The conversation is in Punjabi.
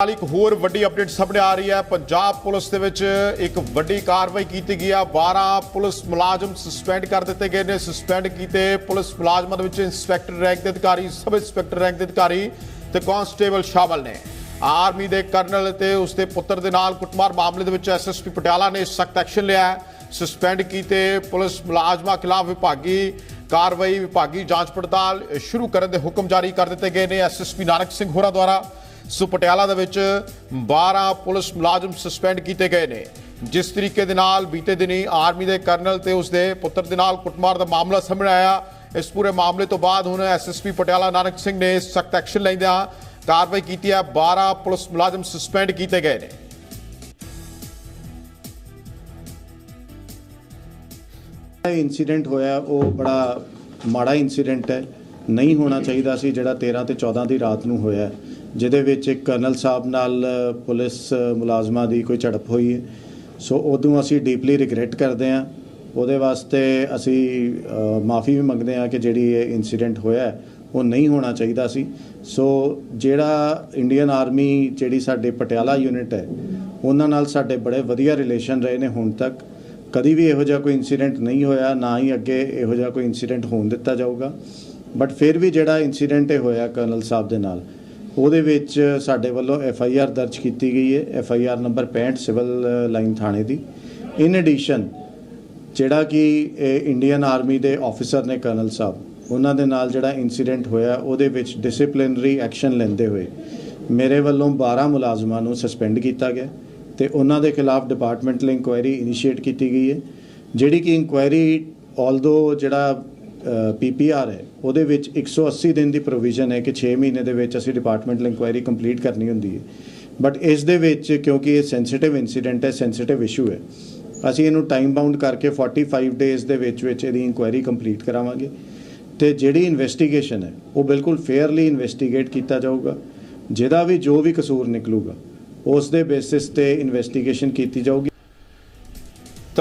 ਨਾਲ ਇੱਕ ਹੋਰ ਵੱਡੀ ਅਪਡੇਟ ਸਾਹਮਣੇ ਆ ਰਹੀ ਹੈ। ਪੰਜਾਬ ਪੁਲਿਸ ਦੇ ਵਿੱਚ ਇੱਕ ਵੱਡੀ ਕਾਰਵਾਈ ਕੀਤੀ ਗਈ ਹੈ। 12 ਪੁਲਿਸ ਮੁਲਾਜ਼ਮ ਸਸਪੈਂਡ ਕਰ ਦਿੱਤੇ ਗਏ ਨੇ। ਸਸਪੈਂਡ ਕੀਤੇ ਪੁਲਿਸ ਮੁਲਾਜ਼ਮਾਂ ਦੇ ਵਿੱਚ ਇੰਸਪੈਕਟਰ ਰੈਂਕ ਦੇ ਅਧਿਕਾਰੀ, ਸਬ ਇੰਸਪੈਕਟਰ ਰੈਂਕ ਦੇ ਅਧਿਕਾਰੀ ਤੇ ਕਾਂਸਟੇਬਲ ਸ਼ਾਮਲ ਨੇ। ਆਰਮੀ ਦੇ ਕਰਨਲ ਤੇ ਉਸਦੇ ਪੁੱਤਰ ਦੇ ਨਾਲ ਕੁੱਟਮਾਰ ਮਾਮਲੇ ਦੇ ਵਿੱਚ ਐਸਐਸਪੀ ਪਟਿਆਲਾ ਨੇ ਸਖਤ ਐਕਸ਼ਨ ਲਿਆ ਸਸਪੈਂਡ ਕੀਤੇ ਪੁਲਿਸ ਮੁਲਾਜ਼ਮਾਂ ਖਿਲਾਫ ਵਿਭਾਗੀ ਕਾਰਵਾਈ, ਵਿਭਾਗੀ ਜਾਂਚ ਪੜਤਾਲ ਸ਼ੁਰੂ ਕਰਨ ਦੇ ਹੁਕਮ ਜਾਰੀ ਕਰ ਦਿੱਤੇ ਗਏ ਨੇ ਐਸਐਸਪੀ ਨਾਨਕ ਸਿੰਘ ਹੋਰਾਂ ਦੁਆਰਾ। ਸੋ ਪਟਿਆਲਾ ਦੇ ਵਿੱਚ 12 ਪੁਲਿਸ ਮੁਲਾਜ਼ਮ ਸਸਪੈਂਡ ਕੀਤੇ ਗਏ ਨੇ। ਜਿਸ ਤਰੀਕੇ ਦੇ ਨਾਲ ਬੀਤੇ ਦਿਨੀ ਆਰਮੀ ਦੇ ਕਰਨਲ ਤੇ ਉਸ ਦੇ ਪੁੱਤਰ ਦੇ ਨਾਲ ਕੁੱਟਮਾਰ ਦਾ ਮਾਮਲਾ ਸਾਹਮਣੇ ਆਇਆ। ਇਸ ਪੂਰੇ ਮਾਮਲੇ ਤੋਂ ਬਾਅਦ ਹੁਣ ਐਸਐਸਪੀ ਪਟਿਆਲਾ ਨਾਨਕ ਸਿੰਘ ਨੇ ਸਖਤ ਐਕਸ਼ਨ ਲੈਂਦਿਆਂ ਕਾਰਵਾਈ ਕੀਤੀ ਹੈ। 12 ਪੁਲਿਸ ਮੁਲਾਜ਼ਮ ਸਸਪੈਂਡ ਕੀਤੇ ਗਏ ਨੇ। ਇਹ ਇਨਸੀਡੈਂਟ ਹੋਇਆ, ਉਹ ਬੜਾ ਮਾੜਾ ਇਨਸੀਡੈਂਟ ਹੈ। ਨਹੀਂ ਹੋਣਾ ਚਾਹੀਦਾ ਸੀ, ਜਿਹੜਾ 13 ਤੇ 14 ਦੀ ਰਾਤ ਨੂੰ ਹੋਇਆ ਜਿਹਦੇ ਵਿੱਚ ਇੱਕ ਕਰਨਲ ਸਾਹਿਬ ਨਾਲ ਪੁਲਿਸ ਮੁਲਾਜ਼ਮਾਂ ਦੀ ਕੋਈ ਝੜਪ ਹੋਈ ਹੈ। ਸੋ ਉਦੋਂ ਅਸੀਂ ਡੀਪਲੀ ਰਿਗਰੈਟ ਕਰਦੇ ਹਾਂ। ਉਹਦੇ ਵਾਸਤੇ ਅਸੀਂ ਮਾਫੀ ਵੀ ਮੰਗਦੇ ਹਾਂ ਕਿ ਜਿਹੜੀ ਇਹ ਇਨਸੀਡੈਂਟ ਹੋਇਆ ਉਹ ਨਹੀਂ ਹੋਣਾ ਚਾਹੀਦਾ ਸੀ। ਸੋ ਜਿਹੜਾ ਇੰਡੀਅਨ ਆਰਮੀ ਜਿਹੜੀ ਸਾਡੇ ਪਟਿਆਲਾ ਯੂਨਿਟ ਹੈ, ਉਹਨਾਂ ਨਾਲ ਸਾਡੇ ਬੜੇ ਵਧੀਆ ਰਿਲੇਸ਼ਨ ਰਹੇ ਨੇ ਹੁਣ ਤੱਕ। ਕਦੀ ਵੀ ਇਹੋ ਜਿਹਾ ਕੋਈ ਇਨਸੀਡੈਂਟ ਨਹੀਂ ਹੋਇਆ, ਨਾ ਹੀ ਅੱਗੇ ਇਹੋ ਜਿਹਾ ਕੋਈ ਇਨਸੀਡੈਂਟ ਹੋਣ ਦਿੱਤਾ ਜਾਊਗਾ। ਬਟ ਫਿਰ ਵੀ ਜਿਹੜਾ ਇਨਸੀਡੈਂਟ ਇਹ ਹੋਇਆ ਕਰਨਲ ਸਾਹਿਬ ਦੇ ਨਾਲ, ਉਹਦੇ ਵਿੱਚ ਸਾਡੇ ਵੱਲੋਂ ਐਫ ਆਈ ਆਰ ਦਰਜ ਕੀਤੀ ਗਈ ਹੈ। F I R number 65 civil line ਥਾਣੇ ਦੀ। ਇਨ ਐਡੀਸ਼ਨ ਜਿਹੜਾ ਕਿ ਇੰਡੀਅਨ ਆਰਮੀ ਦੇ ਆਫੀਸਰ ਨੇ ਕਰਨਲ ਸਾਹਿਬ, ਉਹਨਾਂ ਦੇ ਨਾਲ ਜਿਹੜਾ ਇਨਸੀਡੈਂਟ ਹੋਇਆ, ਉਹਦੇ ਵਿੱਚ ਡਿਸਪਲਿਨਰੀ ਐਕਸ਼ਨ ਲੈਂਦੇ ਹੋਏ ਮੇਰੇ ਵੱਲੋਂ 12 ਮੁਲਾਜ਼ਮਾਂ ਨੂੰ ਸਸਪੈਂਡ ਕੀਤਾ ਗਿਆ ਤੇ ਉਹਨਾਂ ਦੇ ਖਿਲਾਫ ਡਿਪਾਰਟਮੈਂਟਲ ਇਨਕੁਆਇਰੀ ਇਨੀਸ਼ੀਏਟ ਕੀਤੀ ਗਈ ਹੈ। ਜਿਹੜੀ ਕਿ ਇਨਕੁਆਇਰੀ ਆਲਦੋ ਜਿਹੜਾ ਪੀਪੀਆਰ ਹੈ। ਉਹਦੇ ਵਿੱਚ 180 ਦਿਨ ਦੀ ਪ੍ਰੋਵੀਜ਼ਨ ਹੈ ਕਿ 6 ਮਹੀਨੇ ਦੇ ਵਿੱਚ ਅਸੀਂ ਡਿਪਾਰਟਮੈਂਟਲ ਇਨਕੁਆਇਰੀ ਕੰਪਲੀਟ ਕਰਨੀ ਹੁੰਦੀ ਹੈ। ਬਟ ਇਸ ਦੇ ਵਿੱਚ ਕਿਉਂਕਿ ਇਹ ਸੈਂਸਿਟਿਵ ਇਨਸੀਡੈਂਟ ਹੈ ਸੈਂਸਿਟਿਵ ਇਸ਼ੂ ਹੈ, ਅਸੀਂ ਇਹਨੂੰ ਟਾਈਮ ਬਾਉਂਡ ਕਰਕੇ 45 ਡੇਜ਼ ਦੇ ਵਿੱਚ ਵਿੱਚ ਇਹਦੀ ਇਨਕੁਆਇਰੀ ਕੰਪਲੀਟ ਕਰਾਵਾਂਗੇ। ਤੇ ਜਿਹੜੀ ਇਨਵੈਸਟੀਗੇਸ਼ਨ ਹੈ, ਉਹ ਬਿਲਕੁਲ ਫੇਅਰਲੀ ਇਨਵੈਸਟੀਗੇਟ ਕੀਤਾ ਜਾਊਗਾ। ਜਿਹਦਾ ਵੀ ਜੋ ਵੀ ਕਸੂਰ ਨਿਕਲੂਗਾ, ਉਸ ਦੇ ਬੇਸਿਸ ਤੇ ਇਨਵੈਸਟੀਗੇਸ਼ਨ ਕੀਤੀ ਜਾਊਗੀ।